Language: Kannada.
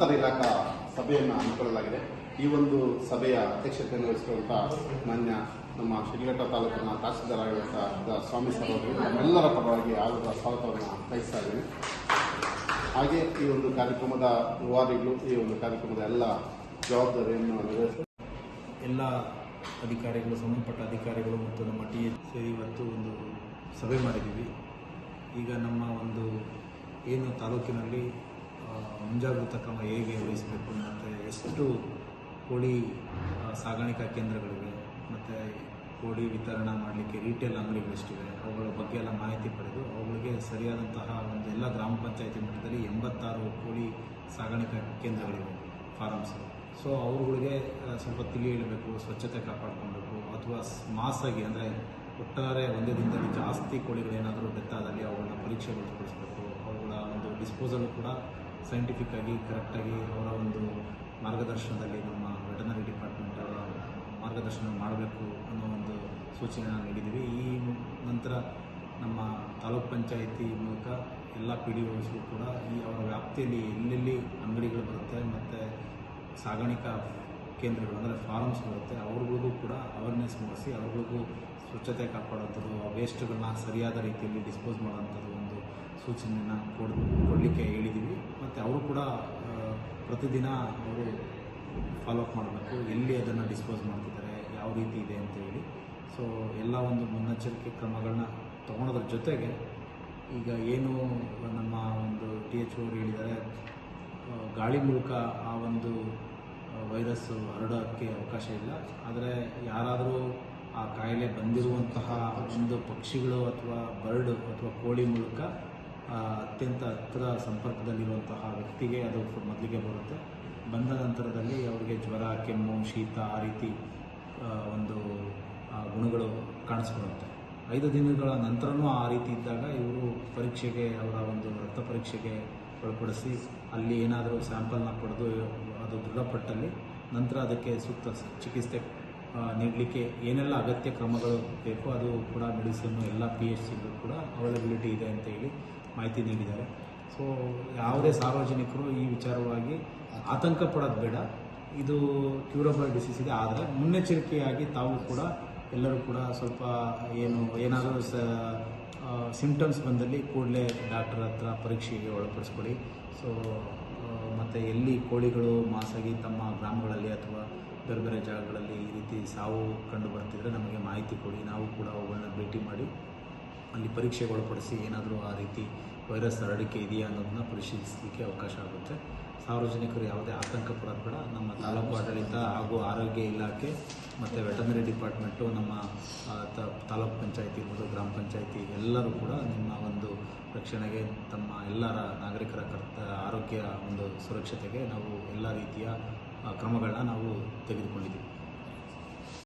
ಅಂತರ ಇಲಾಖಾ ಸಭೆಯನ್ನು ಹಮ್ಮಿಕೊಳ್ಳಲಾಗಿದೆ. ಈ ಒಂದು ಸಭೆಯ ಅಧ್ಯಕ್ಷತೆಯನ್ನು ವಹಿಸಿರುವಂಥ ಮಾನ್ಯ ನಮ್ಮ ಶಿಡ್ಲಘಟ್ಟ ತಾಲೂಕಿನ ತಹಸೀಲ್ದಾರ್ ಸ್ವಾಮಿ ಸರ್ ಅವರು ನಮ್ಮೆಲ್ಲರ ಪರವಾಗಿ ಆದ ಸ್ವಾಗತವನ್ನು ಬಯಸ್ತಾ ಇದ್ದೀನಿ. ಹಾಗೆ ಈ ಒಂದು ಕಾರ್ಯಕ್ರಮದ ರೂವಾರಿಗಳು ಈ ಒಂದು ಕಾರ್ಯಕ್ರಮದ ಎಲ್ಲ ಜವಾಬ್ದಾರಿಯನ್ನು ಎಲ್ಲ ಅಧಿಕಾರಿಗಳು, ಸಂಬಂಧಪಟ್ಟ ಅಧಿಕಾರಿಗಳು ಮತ್ತು ನಮ್ಮ ಟಿ ಸೇರಿ ಇವತ್ತು ಒಂದು ಸಭೆ ಮಾಡಿದ್ದೀವಿ. ಈಗ ನಮ್ಮ ಒಂದು ಏನು ತಾಲೂಕಿನಲ್ಲಿ ಮುಂಜಾಗ್ರತಾ ಕ್ರಮ ಹೇಗೆ ವಹಿಸಬೇಕು ಮತ್ತು ಎಷ್ಟು ಕೋಳಿ ಸಾಗಾಣಿಕಾ ಕೇಂದ್ರಗಳಿವೆ, ಮತ್ತು ಕೋಳಿ ವಿತರಣಾ ಮಾಡಲಿಕ್ಕೆ ರಿಟೇಲ್ ಅಂಗಡಿಗಳೆಷ್ಟಿವೆ, ಅವುಗಳ ಬಗ್ಗೆ ಎಲ್ಲ ಮಾಹಿತಿ ಪಡೆದು ಅವುಗಳಿಗೆ ಸರಿಯಾದಂತಹ ಒಂದು ಎಲ್ಲ ಗ್ರಾಮ ಪಂಚಾಯತಿ ಮಟ್ಟದಲ್ಲಿ ಎಂಬತ್ತಾರು ಕೋಳಿ ಸಾಗಾಣಿಕಾ ಕೇಂದ್ರಗಳಿವೆ ಫಾರಮ್ಸ್ ಸೊ ಅವ್ರುಗಳಿಗೆ ಸ್ವಲ್ಪ ತಿಳಿ ಹೇಳಬೇಕು ಸ್ವಚ್ಛತೆ ಕಾಪಾಡಿಕೊಳ್ಬೇಕು, ಅಥವಾ ಮಾಸಾಗಿ ಅಂದರೆ ಒಟ್ಟಾರೆ ಒಂದೇ ದಿನದಲ್ಲಿ ಜಾಸ್ತಿ ಕೋಳಿಗಳೇನಾದರೂ ಬೆತ್ತಾದಲ್ಲಿ ಅವುಗಳನ್ನ ಪರೀಕ್ಷೆಗೊಳಿಸ್ಬೇಕು ಅವುಗಳ ಒಂದು ಡಿಸ್ಪೋಸಲ್ ಕೂಡ ಸೈಂಟಿಫಿಕ್ ಆಗಿ ಕರೆಕ್ಟಾಗಿ ಅವರ ಒಂದು ಮಾರ್ಗದರ್ಶನದಲ್ಲಿ ನಮ್ಮ ವೆಟನರಿ ಡಿಪಾರ್ಟ್ಮೆಂಟ್ ಮಾರ್ಗದರ್ಶನ ಮಾಡಬೇಕು ಅನ್ನೋ ಒಂದು ಸೂಚನೆಯನ್ನು ನೀಡಿದ್ದೀವಿ. ಈ ನಂತರ ನಮ್ಮ ತಾಲೂಕ್ ಪಂಚಾಯಿತಿ ಮೂಲಕ ಎಲ್ಲ ಪಿ ಡಿ ಓಸ್ಗೂ ಕೂಡ ಈ ಅವರ ವ್ಯಾಪ್ತಿಯಲ್ಲಿ ಎಲ್ಲೆಲ್ಲಿ ಅಂಗಡಿಗಳು ಬರುತ್ತೆ ಮತ್ತು ಸಾಗಾಣಿಕಾ ಕೇಂದ್ರಗಳು ಅಂದರೆ ಫಾರ್ಮ್ಸ್ ಬರುತ್ತೆ ಅವ್ರಿಗೂ ಕೂಡ ಅವೇರ್ನೆಸ್ ಮೂಡಿಸಿ ಅವ್ರಿಗಳಿಗೂ ಸ್ವಚ್ಛತೆ ಕಾಪಾಡುವಂಥದ್ದು ಆ ವೇಸ್ಟ್ಗಳನ್ನ ಸರಿಯಾದ ರೀತಿಯಲ್ಲಿ ಡಿಸ್ಪೋಸ್ ಮಾಡೋವಂಥದ್ದು ಒಂದು ಸೂಚನೆಯನ್ನು ಕೊಡ್, ಕೊಡಲಿಕ್ಕೆ ಹೇಳಿದ್ದೀವಿ ಮತ್ತು ಅವರು ಕೂಡ ಪ್ರತಿದಿನ ಅವರು ಫಾಲೋ ಅಪ್ ಮಾಡಬೇಕು. ಎಲ್ಲಿ ಅದನ್ನು ಡಿಸ್ಪೋಸ್ ಮಾಡ್ತಿದ್ದಾರೆ, ಯಾವ ರೀತಿ ಇದೆ ಅಂತ ಹೇಳಿ. ಸೊ ಎಲ್ಲ ಒಂದು ಮುನ್ನೆಚ್ಚರಿಕೆ ಕ್ರಮಗಳನ್ನ ತೊಗೊಳೋದ್ರ ಜೊತೆಗೆ ಈಗ ಏನು ನಮ್ಮ ಒಂದು ಟಿ ಎಚ್ ಓರು ಹೇಳಿದ್ದಾರೆ ಗಾಳಿ ಮೂಲಕ ಆ ಒಂದು ವೈರಸ್ಸು ಹರಡೋಕ್ಕೆ ಅವಕಾಶ ಇಲ್ಲ. ಆದರೆ ಯಾರಾದರೂ ಆ ಕಾಯಿಲೆ ಬಂದಿರುವಂತಹ ಒಂದು ಪಕ್ಷಿಗಳು ಅಥವಾ ಬರ್ಡ್ ಅಥವಾ ಕೋಳಿ ಮೂಲಕ ಅತ್ಯಂತ ಹತ್ತಿರ ಸಂಪರ್ಕದಲ್ಲಿರುವಂತಹ ವ್ಯಕ್ತಿಗೆ ಅದು ಮೊದಲಿಗೆ ಬರುತ್ತೆ. ಬಂದ ನಂತರದಲ್ಲಿ ಅವರಿಗೆ ಜ್ವರ, ಕೆಮ್ಮು, ಶೀತ ಆ ರೀತಿ ಒಂದು ಗುಣಗಳು ಕಾಣಿಸ್ಕೊಳ್ಳುತ್ತೆ. ಐದು ದಿನಗಳ ನಂತರನೂ ಆ ರೀತಿ ಇದ್ದಾಗ ಇವರು ಪರೀಕ್ಷೆಗೆ, ಅವರ ಒಂದು ರಕ್ತ ಪರೀಕ್ಷೆಗೆ ಒಳಪಡಿಸಿ ಅಲ್ಲಿ ಏನಾದರೂ ಸ್ಯಾಂಪಲ್ನ ಪಡೆದು ಅದು ದೃಢಪಟ್ಟಲ್ಲಿ ನಂತರ ಅದಕ್ಕೆ ಸೂಕ್ತ ಚಿಕಿತ್ಸೆ ನೀಡಲಿಕ್ಕೆ ಏನೆಲ್ಲ ಅಗತ್ಯ ಕ್ರಮಗಳು ಬೇಕು ಅದು ಕೂಡ ಮೆಡಿಸಿನ್ ಎಲ್ಲ ಪಿ ಎಚ್ ಸಿಗಳು ಕೂಡ ಅವೈಲಬಿಲಿಟಿ ಇದೆ ಅಂತ ಹೇಳಿ ಮಾಹಿತಿ ನೀಡಿದ್ದಾರೆ. ಸೊ ಯಾವುದೇ ಸಾರ್ವಜನಿಕರು ಈ ವಿಚಾರವಾಗಿ ಆತಂಕ ಪಡೋದು ಬೇಡ. ಇದು ಕ್ಯೂರಬಲ್ ಡಿಸೀಸ್ ಇದೆ. ಆದರೆ ಮುನ್ನೆಚ್ಚರಿಕೆಯಾಗಿ ತಾವು ಕೂಡ ಎಲ್ಲರೂ ಕೂಡ ಸ್ವಲ್ಪ ಏನು, ಏನಾದರೂ ಸ ಸಿಂಪ್ಟಮ್ಸ್ ಬಂದಲ್ಲಿ ಕೂಡಲೇ ಡಾಕ್ಟರ್ ಹತ್ರ ಪರೀಕ್ಷೆಗೆ ಒಳಪಡಿಸ್ಕೊಳ್ಳಿ. ಸೊ ಮತ್ತು ಎಲ್ಲಿ ಕೋಳಿಗಳು ಮಾಸಾಗಿ ತಮ್ಮ ಗ್ರಾಮಗಳಲ್ಲಿ ಅಥವಾ ಬೇರೆ ಬೇರೆ ಜಾಗಗಳಲ್ಲಿ ಈ ರೀತಿ ಸಾವು ಕಂಡು ಬರ್ತಿದ್ರೆ ನಮಗೆ ಮಾಹಿತಿ ಕೊಡಿ. ನಾವು ಕೂಡ ಅವುಗಳನ್ನ ಭೇಟಿ ಮಾಡಿ ಅಲ್ಲಿ ಪರೀಕ್ಷೆಗೆ ಒಳಪಡಿಸಿ ಏನಾದರೂ ಆ ರೀತಿ ವೈರಸ್ ಹರಡಿಕೆ ಇದೆಯಾ ಅನ್ನೋದನ್ನ ಪರಿಶೀಲಿಸಲಿಕ್ಕೆ ಅವಕಾಶ ಆಗುತ್ತೆ. ಸಾರ್ವಜನಿಕರು ಯಾವುದೇ ಆತಂಕ ಪಡೋದು ಬೇಡ ನಮ್ಮ ತಾಲೂಕು ಆಡಳಿತ ಹಾಗೂ ಆರೋಗ್ಯ ಇಲಾಖೆ ಮತ್ತು ವೆಟನರಿ ಡಿಪಾರ್ಟ್ಮೆಂಟು, ನಮ್ಮ ತಾಲೂಕು ಪಂಚಾಯತಿ ಇರ್ಬೋದು, ಗ್ರಾಮ ಪಂಚಾಯತಿ ಎಲ್ಲರೂ ಕೂಡ ನಿಮ್ಮ ಒಂದು ರಕ್ಷಣೆಗೆ ತಮ್ಮ ಎಲ್ಲರ ನಾಗರಿಕರ ಕರ್ತ, ಆರೋಗ್ಯ ಒಂದು ಸುರಕ್ಷತೆಗೆ ನಾವು ಎಲ್ಲ ರೀತಿಯ ಕ್ರಮಗಳನ್ನ ನಾವು ತೆಗೆದುಕೊಂಡಿದ್ದೀವಿ.